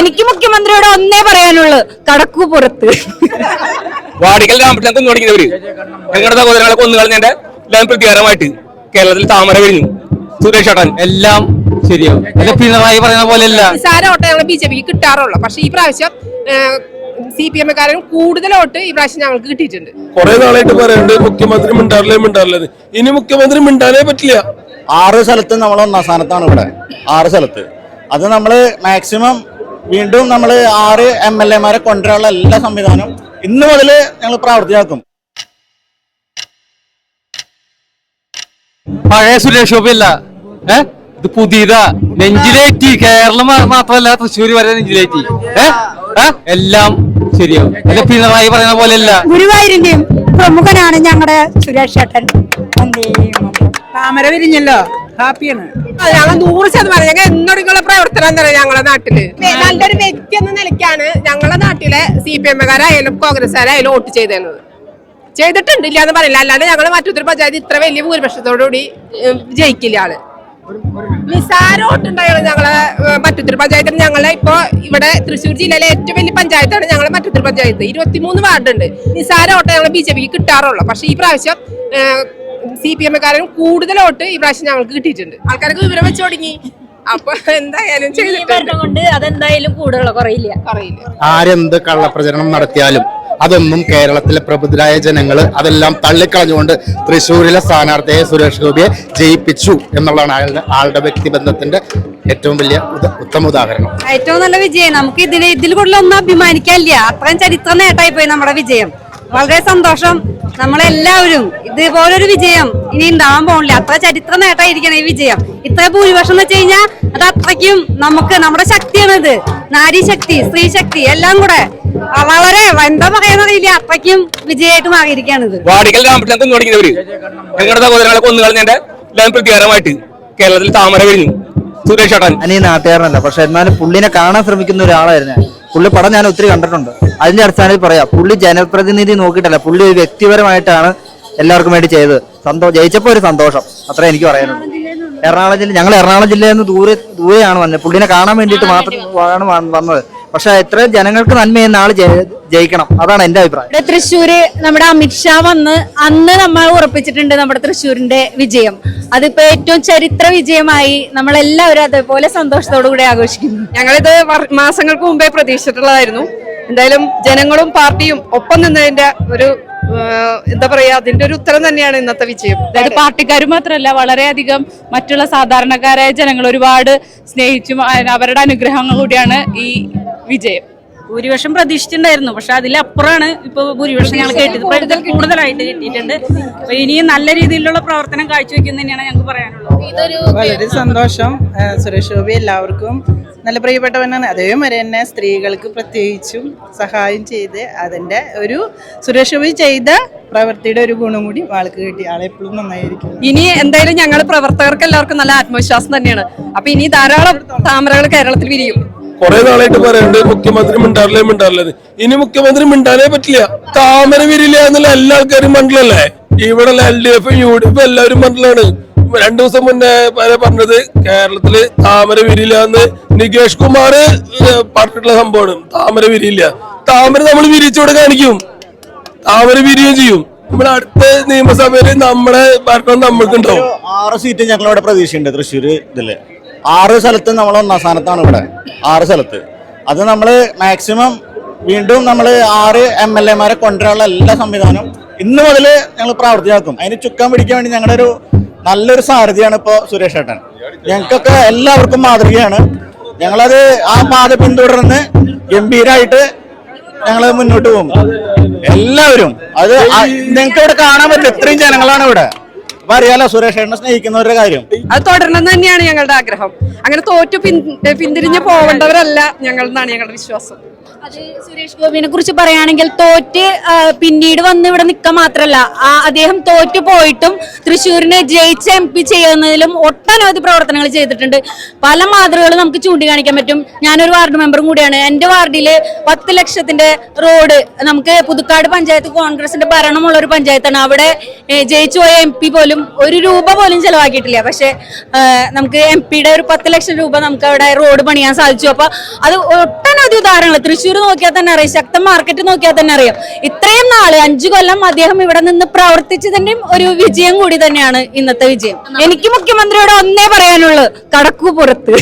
എനിക്ക് മുഖ്യമന്ത്രിയോട് ഒന്നേ പറയാനുള്ളൂ കടക്കു പുറത്ത്. വാടിക്കൽ രാമകൃഷ്ണൻ കൊന്നു തുടങ്ങിയവര് ഞങ്ങളുടെ സഹോദരങ്ങളെ കൊന്നു കളഞ്ഞതിന്റെ എല്ലാം പ്രതികാരമായിട്ട് കേരളത്തിൽ താമര കഴിഞ്ഞു സുരേഷ് ഏട്ടൻ എല്ലാം ശരിയാവും. പിണറായി പറയുന്ന പോലെയല്ല. നിസാര വോട്ട് ബി ജെ പിക്ക് കിട്ടാറുള്ളൂ. പക്ഷെ ഈ പ്രാവശ്യം സി പി എമ്മുകാരും കൂടുതൽ വോട്ട് ഈ പ്രാവശ്യം ഞങ്ങൾക്ക് കിട്ടിയിട്ടുണ്ട്. കുറെ നാളായിട്ട് പറയുന്നുണ്ട് മുഖ്യമന്ത്രി മിണ്ടാറില്ലേ മിണ്ടാറില്ലത് ഇനി മുഖ്യമന്ത്രി മിണ്ടാനേ പറ്റില്ല. ആറ് സ്ഥലത്ത് നമ്മൾ ഒന്നാം സ്ഥാനത്താണ് ഇവിടെ. ആറ് സ്ഥലത്ത്. അത് നമ്മൾ മാക്സിമം വീണ്ടും നമ്മൾ ആറ് എം എൽ എമാരെ കൊണ്ടുവരാനുള്ള എല്ലാ സംവിധാനവും ഇന്ന് മുതൽ ഞങ്ങൾ പ്രാവർത്തിയാക്കും പഴയ സുരേഷ് ഗോപിയല്ല. ഏ? ഇത് പുതിയതാ. നെഞ്ചിലേറ്റി. കേരളം മാത്രമല്ല തൃശ്ശൂർ വരെ നെഞ്ചിലേറ്റി. ഏ? ഏ? എല്ലാം ശരിയാവും. അല്ലെ പിണറായി പറയുന്ന പോലെയല്ല. ഗുരുവായൂരിന്റെയും പ്രമുഖനാണ് ഞങ്ങളുടെ സുരേഷ് ചേട്ടൻ താമര വിരിഞ്ഞല്ലോ. ഹാപ്പിയാണ്. ഞങ്ങൾ നൂറ് ശതമാനം ഞങ്ങൾ എന്നോടുള്ള പ്രവർത്തനം എന്താ പറയുക ഞങ്ങളുടെ നാട്ടിൽ? നല്ലൊരു വ്യക്തി എന്ന നിലയ്ക്കാണ് ഞങ്ങളുടെ നാട്ടിലെ സി പി എമ്മുകാരായാലും കോൺഗ്രസ്സുകാരായാലും വോട്ട് ചെയ്തത് ചെയ്തിട്ടുണ്ട് ഇല്ല എന്ന് പറയില്ല. അല്ലാതെ ഞങ്ങൾ മറ്റൊരു പഞ്ചായത്ത് ഇത്ര വലിയ ഭൂരിപക്ഷത്തോടുകൂടി ജയിക്കില്ല ആൾ. നിസാര വോട്ടുണ്ടായിരുന്നു ഞങ്ങളെ മറ്റൊരു പഞ്ചായത്തിന് ഞങ്ങളെ ഇപ്പൊ ഇവിടെ തൃശ്ശൂർ ജില്ലയിലെ ഏറ്റവും വലിയ പഞ്ചായത്താണ് ഞങ്ങളെ മറ്റൊരു പഞ്ചായത്ത്. ഇരുപത്തിമൂന്ന് വാർഡുണ്ട്. നിസാര വോട്ട് ഞങ്ങൾ ബി ജെ പിക്ക് കിട്ടാറുള്ളൂ പക്ഷെ ഈ പ്രാവശ്യം സി പി എമ്മുകാരും കൂടുതൽ വോട്ട് ഈ പ്രാവശ്യം ഞങ്ങൾക്ക് കിട്ടിയിട്ടുണ്ട്. ആൾക്കാർക്ക് വിവരം വെച്ച് തുടങ്ങി. അപ്പൊ എന്തായാലും ചെയ്തിട്ടുണ്ട്. അതെന്തായാലും കൂടുതലുള്ള കുറയില്ല. കുറയില്ല. ആരെന്ത് കള്ളപ്രചരണം നടത്തിയാലും അതൊന്നും കേരളത്തിലെ പ്രബുദ്ധരായ ജനങ്ങൾ അതെല്ലാം തള്ളിക്കളഞ്ഞുകൊണ്ട് തൃശ്ശൂരിലെ സ്ഥാനാർത്ഥിയെ സുരേഷ് ഗോപിയെ ജയിപ്പിച്ചു എന്നുള്ളതാണ് അയാളുടെ ആളുടെ വ്യക്തിബന്ധത്തിന്റെ ഏറ്റവും വലിയ ഉത്തമ ഉദാഹരണം. ഏറ്റവും നല്ല വിജയം. നമുക്ക് ഇതിന് ഇതിൽ കൂടുതലൊന്നും അഭിമാനിക്കാനില്ല. അത്രയും ചരിത്ര നേട്ടമായി പോയി നമ്മുടെ വിജയം. വളരെ സന്തോഷം. നമ്മളെല്ലാവരും ഇതുപോലൊരു വിജയം ഇനി ഉണ്ടാവാൻ പോകണില്ല അത്ര ചരിത്ര നേട്ടമായിരിക്കണം ഈ വിജയം. ഇത്ര ഭൂരിപക്ഷം എന്ന് വെച്ച് കഴിഞ്ഞാൽ അത് അത്രയ്ക്കും നമുക്ക് നമ്മുടെ ശക്തിയാണ് ഇത് നാരീശക്തി സ്ത്രീ ശക്തി എല്ലാം കൂടെ വളരെ എന്താ പറയാന്നറിയില്ല അത്രയ്ക്കും വിജയമായിട്ട് മാറിയിരിക്കുകയാണ് വാടിക്കൽ രാമകൃഷ്ണൻ കൊന്നു തുടങ്ങിയവര് ഞങ്ങളുടെ സഹോദരങ്ങളെ കൊന്നു കളഞ്ഞതിന്റെ എല്ലാം പ്രതികാരമായിട്ട് കേരളത്തിൽ താമര കഴിഞ്ഞു സുരേഷ് ഏട്ടൻ നാട്ടുകാരനല്ല പക്ഷെ എന്നാലും പുള്ളിനെ കാണാൻ ശ്രമിക്കുന്ന ഒരാളായിരുന്നു പുള്ളി പടം ഞാൻ ഒത്തിരി കണ്ടിട്ടുണ്ട്. അതിന്റെ അടിസ്ഥാനത്തിൽ പറയാം. പുള്ളി ജനപ്രതിനിധി നോക്കിയിട്ടല്ല പുള്ളി ഒരു വ്യക്തിപരമായിട്ടാണ് എല്ലാവർക്കും വേണ്ടി ചെയ്തത്. സന്തോഷം ജയിച്ചപ്പോ ഒരു സന്തോഷം. അത്ര എനിക്ക് പറയാനുള്ളത് എറണാകുളം ജില്ല ഞങ്ങൾ എറണാകുളം ജില്ലയിൽ നിന്ന് ദൂരെ ദൂരെയാണ് വന്നത്. പുള്ളിനെ കാണാൻ വേണ്ടിയിട്ട് മാത്രമാണ് വന്നത്. പക്ഷെ എത്ര ജനങ്ങൾക്ക് നന്മ ആൾ ജയിക്കണം. അതാണ് എന്റെ അഭിപ്രായം. ഇവിടെ തൃശ്ശൂര് നമ്മുടെ അമിത്ഷാ വന്ന് അന്ന് നമ്മൾ ഉറപ്പിച്ചിട്ടുണ്ട് നമ്മുടെ തൃശ്ശൂരിന്റെ വിജയം. അതിപ്പോ ഏറ്റവും ചരിത്ര വിജയമായി നമ്മൾ എല്ലാവരും അതേപോലെ സന്തോഷത്തോടു കൂടി ആഘോഷിക്കുന്നു. ഞങ്ങളിത് മാസങ്ങൾക്ക് മുമ്പേ പ്രതീക്ഷിച്ചിട്ടുള്ളതായിരുന്നു. എന്തായാലും ജനങ്ങളും പാർട്ടിയും ഒപ്പം നിന്നതിന്റെ ഒരു എന്താ പറയാ അതിന്റെ ഒരു ഉത്തരം തന്നെയാണ് ഇന്നത്തെ വിജയം. അതായത് പാർട്ടിക്കാർ മാത്രമല്ല വളരെയധികം മറ്റുള്ള സാധാരണക്കാരായ ജനങ്ങൾ ഒരുപാട് സ്നേഹിച്ചും അവരുടെ അനുഗ്രഹങ്ങൾ കൂടിയാണ് ഈ വിജയം. ഭൂരിപക്ഷം പ്രതീക്ഷിച്ചിട്ടുണ്ടായിരുന്നു പക്ഷെ അതിലപ്പുറമാണ് ഇപ്പൊ ഭൂരിപക്ഷം ഞങ്ങൾ കേട്ടത്. കൂടുതലായിട്ട് കിട്ടിയിട്ടുണ്ട്. അപ്പൊ ഇനിയും നല്ല രീതിയിലുള്ള പ്രവർത്തനം കാഴ്ചവെക്കുന്നതന്നെയാണ് ഞങ്ങൾക്ക് പറയാനുള്ളത്. വളരെ സന്തോഷം സുരേഷ് ഗോപി എല്ലാവർക്കും. നല്ല പ്രിയപ്പെട്ടവനാണ്. അതേമാതിരി തന്നെ സ്ത്രീകൾക്ക് പ്രത്യേകിച്ചും സഹായം ചെയ്ത് അതിന്റെ ഒരു സുരേഷ് ഗോപി ചെയ്ത പ്രവൃത്തിയുടെ ഒരു ഗുണം കൂടി ആൾക്ക് കിട്ടി. ആളെ എപ്പോഴും നന്നായിരിക്കും. ഇനി എന്തായാലും ഞങ്ങൾ പ്രവർത്തകർക്ക് എല്ലാവർക്കും നല്ല ആത്മവിശ്വാസം തന്നെയാണ്. അപ്പൊ ഇനി ധാരാളം താമരകൾ കേരളത്തിൽ വിരിയും. കുറെ നാളായിട്ട് പറയുന്നുണ്ട് മുഖ്യമന്ത്രി മിണ്ടാറില്ലേ മിണ്ടാറില്ലേ ഇനി മുഖ്യമന്ത്രി മിണ്ടാനേ പറ്റില്ല. താമര വിരില്ല എന്നുള്ള എല്ലാ ആൾക്കാരും മണ്ഡലല്ലേ ഇവിടെ L D F U D F എല്ലാവരും മണ്ഡലാണ് രണ്ടു ദിവസം മുന്നേ വരെ പറഞ്ഞത് കേരളത്തിൽ താമര വിരില്ല എന്ന് നികേഷ് കുമാർ പറഞ്ഞിട്ടുള്ള സംഭവമാണ്. താമര വിരിയില്ല. താമര നമ്മൾ വിരിച്ചോടെ കാണിക്കും. താമര വിരിയും ചെയ്യും. നമ്മുടെ അടുത്ത നിയമസഭയിൽ നമ്മളെ ഭരണം നമ്മൾക്കുണ്ടാവും. ആറ് സീറ്റ് ഞങ്ങളിവിടെ പ്രതീക്ഷയുണ്ട് തൃശ്ശൂർ ഇതിൽ. ആറ് സ്ഥലത്ത് നമ്മൾ ഒന്നാം സ്ഥാനത്താണ് ഇവിടെ. ആറ് സ്ഥലത്ത്. അത് നമ്മൾ മാക്സിമം വീണ്ടും നമ്മൾ ആറ് എം എൽ എമാരെ കൊണ്ടുവരാനുള്ള എല്ലാ സംവിധാനവും ഇന്ന് മുതൽ ഞങ്ങൾ പ്രാവർത്തിയാക്കും അതിന് ചുക്കാൻ പിടിക്കാൻ വേണ്ടി ഞങ്ങളുടെ ഒരു നല്ലൊരു സാരഥിയാണ് ഇപ്പോൾ സുരേഷ് ഏട്ടൻ. ഞങ്ങൾക്കൊക്കെ എല്ലാവർക്കും മാതൃകയാണ്. ഞങ്ങളത് ആ പാത പിന്തുടർന്ന് ഗംഭീരായിട്ട് ഞങ്ങൾ മുന്നോട്ട് പോകും. എല്ലാവരും. അത് നിങ്ങൾക്ക് ഇവിടെ കാണാൻ പറ്റും. ഇത്രയും ജനങ്ങളാണ് ഇവിടെ. അപ്പൊ അറിയാലോ സുരേഷ് ഏട്ടനെ സ്നേഹിക്കുന്നവരുടെ കാര്യം. അത് തുടരണം തന്നെയാണ് ഞങ്ങളുടെ ആഗ്രഹം. അങ്ങനെ തോറ്റു പിന്തിരിഞ്ഞ് പോവേണ്ടവരല്ല ഞങ്ങൾ എന്നാണ് ഞങ്ങളുടെ വിശ്വാസം. അത് സുരേഷ് ഗോപിനെ കുറിച്ച് പറയുകയാണെങ്കിൽ തോറ്റ് പിന്നീട് വന്ന് ഇവിടെ നിൽക്കുക മാത്രല്ല. ആ അദ്ദേഹം തോറ്റു പോയിട്ടും തൃശ്ശൂരിനെ ജയിച്ച എം പി ചെയ്യുന്നതിലും ഒട്ടനവധി പ്രവർത്തനങ്ങൾ ചെയ്തിട്ടുണ്ട്. പല മാതൃകകളും നമുക്ക് ചൂണ്ടിക്കാണിക്കാൻ പറ്റും. ഞാനൊരു വാർഡ് മെമ്പറും കൂടിയാണ്. എന്റെ വാർഡിൽ പത്ത് ലക്ഷത്തിന്റെ റോഡ് നമുക്ക് പുതുക്കാട് പഞ്ചായത്ത് കോൺഗ്രസിന്റെ ഭരണമുള്ള ഒരു പഞ്ചായത്താണ്. അവിടെ ജയിച്ചു പോയ എം പി പോലും ഒരു രൂപ പോലും ചെലവാക്കിയിട്ടില്ല. പക്ഷെ നമുക്ക് എം പിയുടെ ഒരു പത്ത് ലക്ഷം രൂപ നമുക്ക് അവിടെ റോഡ് പണിയാൻ സാധിച്ചു. അപ്പൊ അത് ഒട്ടനവധി ഉദാഹരണങ്ങൾ തൃശ്ശൂർ നോക്കിയാൽ തന്നെ അറിയാം. ശക്തം മാർക്കറ്റ് നോക്കിയാൽ തന്നെ അറിയാം. ഇത്രയും നാൾ അഞ്ചു കൊല്ലം അദ്ദേഹം ഇവിടെ നിന്ന് പ്രവർത്തിച്ചതിന്റെയും ഒരു വിജയം കൂടി തന്നെയാണ് ഇന്നത്തെ വിജയം. എനിക്ക് മുഖ്യമന്ത്രിയോട് ഒന്നേ പറയാനുള്ളൂ. കടക്കു പുറത്ത്